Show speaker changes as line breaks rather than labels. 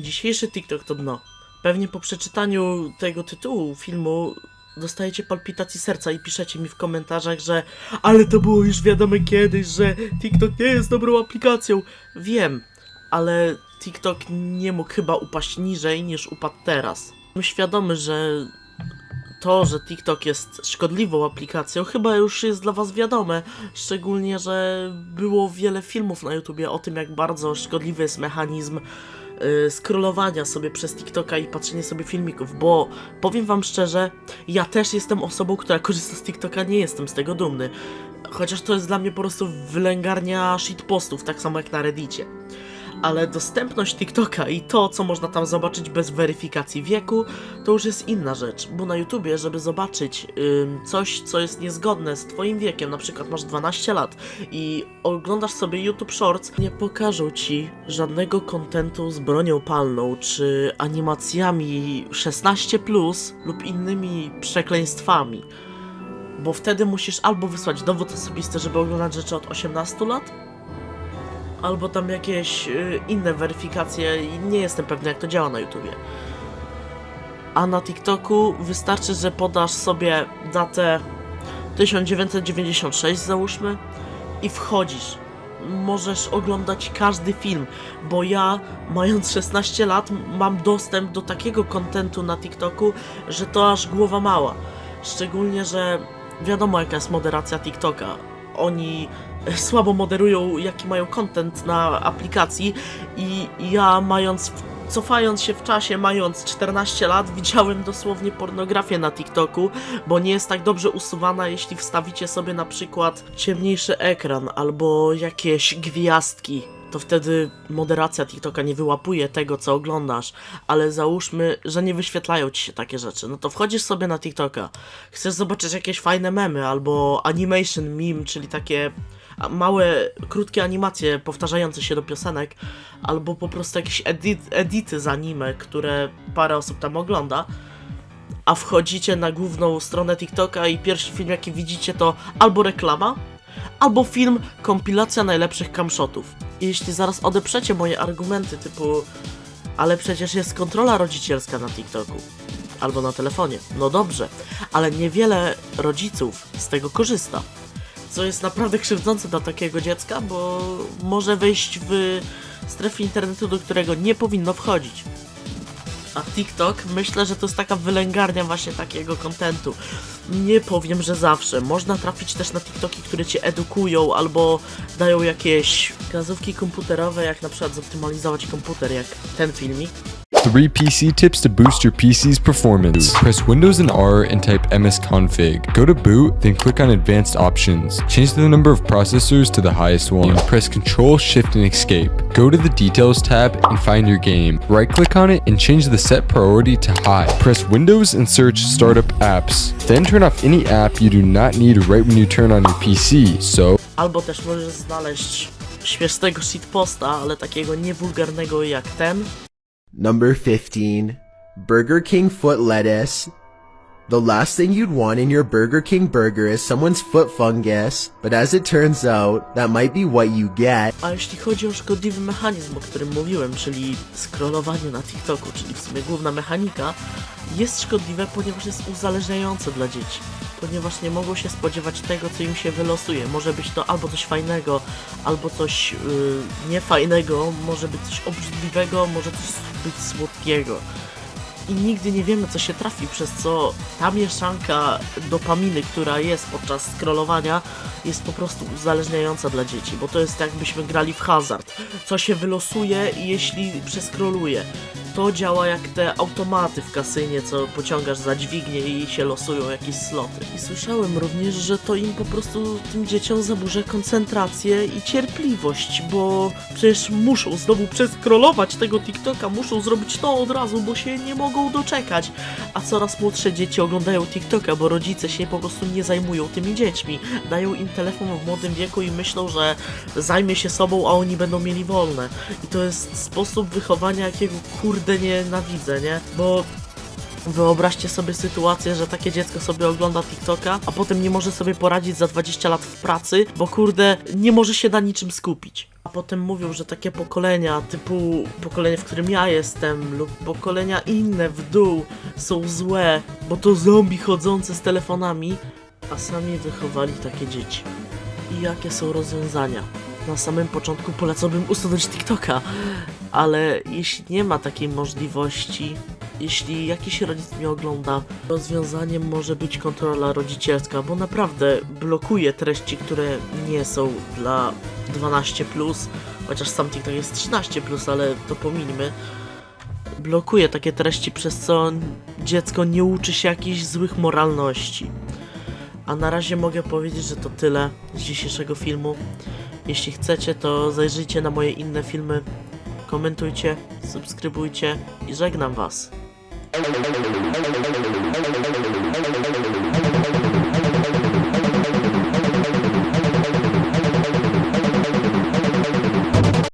Dzisiejszy TikTok to dno. Pewnie po przeczytaniu tego tytułu filmu dostajecie palpitacji serca i piszecie mi w komentarzach, że ale to było już wiadome kiedyś, że TikTok nie jest dobrą aplikacją. Wiem, ale TikTok nie mógł chyba upaść niżej niż upadł teraz. Jestem świadomy, że to, że TikTok jest szkodliwą aplikacją, chyba już jest dla Was wiadome. Szczególnie, że było wiele filmów na YouTubie o tym, jak bardzo szkodliwy jest mechanizm yy, scrollowania sobie przez TikToka i patrzenie sobie filmików, bo powiem Wam szczerze, ja też jestem osobą, która korzysta z TikToka, nie jestem z tego dumny. Chociaż to jest dla mnie po prostu wylęgarnia shitpostów, tak samo jak na Reddicie ale dostępność TikToka i to, co można tam zobaczyć bez weryfikacji wieku, to już jest inna rzecz, bo na YouTubie, żeby zobaczyć coś, co jest niezgodne z Twoim wiekiem, na przykład masz 12 lat i oglądasz sobie YouTube Shorts, nie pokażą Ci żadnego kontentu z bronią palną, czy animacjami 16+, lub innymi przekleństwami. Bo wtedy musisz albo wysłać dowód osobisty, żeby oglądać rzeczy od 18 lat, albo tam jakieś y, inne weryfikacje i nie jestem pewny jak to działa na YouTubie. A na TikToku wystarczy, że podasz sobie datę 1996 załóżmy i wchodzisz. Możesz oglądać każdy film, bo ja mając 16 lat mam dostęp do takiego kontentu na TikToku, że to aż głowa mała. Szczególnie, że wiadomo jaka jest moderacja TikToka. Oni słabo moderują jaki mają content na aplikacji i ja mając cofając się w czasie, mając 14 lat, widziałem dosłownie pornografię na TikToku, bo nie jest tak dobrze usuwana, jeśli wstawicie sobie na przykład ciemniejszy ekran albo jakieś gwiazdki. To wtedy moderacja TikToka nie wyłapuje tego, co oglądasz, ale załóżmy, że nie wyświetlają ci się takie rzeczy. No to wchodzisz sobie na TikToka, chcesz zobaczyć jakieś fajne memy albo animation meme, czyli takie małe, krótkie animacje powtarzające się do piosenek, albo po prostu jakieś edit, edity z anime, które parę osób tam ogląda, a wchodzicie na główną stronę TikToka i pierwszy film jaki widzicie to albo reklama, albo film kompilacja najlepszych camshotów. I jeśli zaraz odeprzecie moje argumenty typu ale przecież jest kontrola rodzicielska na TikToku albo na telefonie. No dobrze, ale niewiele rodziców z tego korzysta co jest naprawdę krzywdzące dla takiego dziecka, bo może wejść w strefę internetu, do którego nie powinno wchodzić. A TikTok myślę, że to jest taka wylęgarnia właśnie takiego kontentu. Nie powiem, że zawsze. Można trafić też na TikToki, które cię edukują albo dają jakieś wskazówki komputerowe, jak na przykład zoptymalizować komputer, jak ten filmik.
Three PC tips to boost your PC's performance. Press Windows and R and type msconfig. Go to boot, then click on Advanced Options. Change the number of processors to the highest one. Press Control, Shift, and Escape. Go to the Details tab and find your game. Right click on it and change the set priority to High. Press Windows and search Startup Apps. Then turn off any app you do not need right when you turn on your PC. So,
Albo też możesz znaleźć śmiesznego shitposta, ale takiego niewulgarnego jak ten.
Number 15. Burger King foot lettuce. The last thing you'd want in your Burger King burger is someone's foot fungus, but as it turns out, that might be what you get.
A jeśli chodzi o szkodliwy mechanizm, o którym mówiłem, czyli scrollowanie na TikToku, czyli w sumie główna mechanika, jest szkodliwe, ponieważ jest uzależniające dla dzieci. Ponieważ nie mogą się spodziewać tego, co im się wylosuje. Może być to albo coś fajnego, albo coś yy, niefajnego, może być coś obrzydliwego, może coś być słodkiego. I nigdy nie wiemy, co się trafi, przez co ta mieszanka dopaminy, która jest podczas scrollowania, jest po prostu uzależniająca dla dzieci, bo to jest jakbyśmy grali w hazard. Co się wylosuje jeśli przeskroluje, to działa jak te automaty w kasynie, co pociągasz za dźwignię i się losują jakieś sloty. I słyszałem również, że to im po prostu tym dzieciom zaburza koncentrację i cierpliwość, bo przecież muszą znowu przeskrolować tego TikToka, muszą zrobić to od razu, bo się nie mogą doczekać. A coraz młodsze dzieci oglądają TikToka, bo rodzice się po prostu nie zajmują tymi dziećmi. Dają im telefon w młodym wieku i myślą, że zajmie się sobą, a oni będą mieli wolne. I to jest sposób wychowania, jakiego kurde nienawidzę, nie? Bo Wyobraźcie sobie sytuację, że takie dziecko sobie ogląda TikToka, a potem nie może sobie poradzić za 20 lat w pracy, bo kurde, nie może się na niczym skupić. A potem mówią, że takie pokolenia, typu pokolenie, w którym ja jestem, lub pokolenia inne w dół, są złe, bo to zombie chodzące z telefonami, a sami wychowali takie dzieci. I jakie są rozwiązania? Na samym początku polecałbym usunąć TikToka, ale jeśli nie ma takiej możliwości, jeśli jakiś rodzic mnie ogląda, rozwiązaniem może być kontrola rodzicielska, bo naprawdę blokuje treści, które nie są dla 12, chociaż sam TikTok jest 13, ale to pomińmy. Blokuje takie treści, przez co dziecko nie uczy się jakichś złych moralności. A na razie mogę powiedzieć, że to tyle z dzisiejszego filmu. Jeśli chcecie, to zajrzyjcie na moje inne filmy, komentujcie, subskrybujcie i żegnam Was.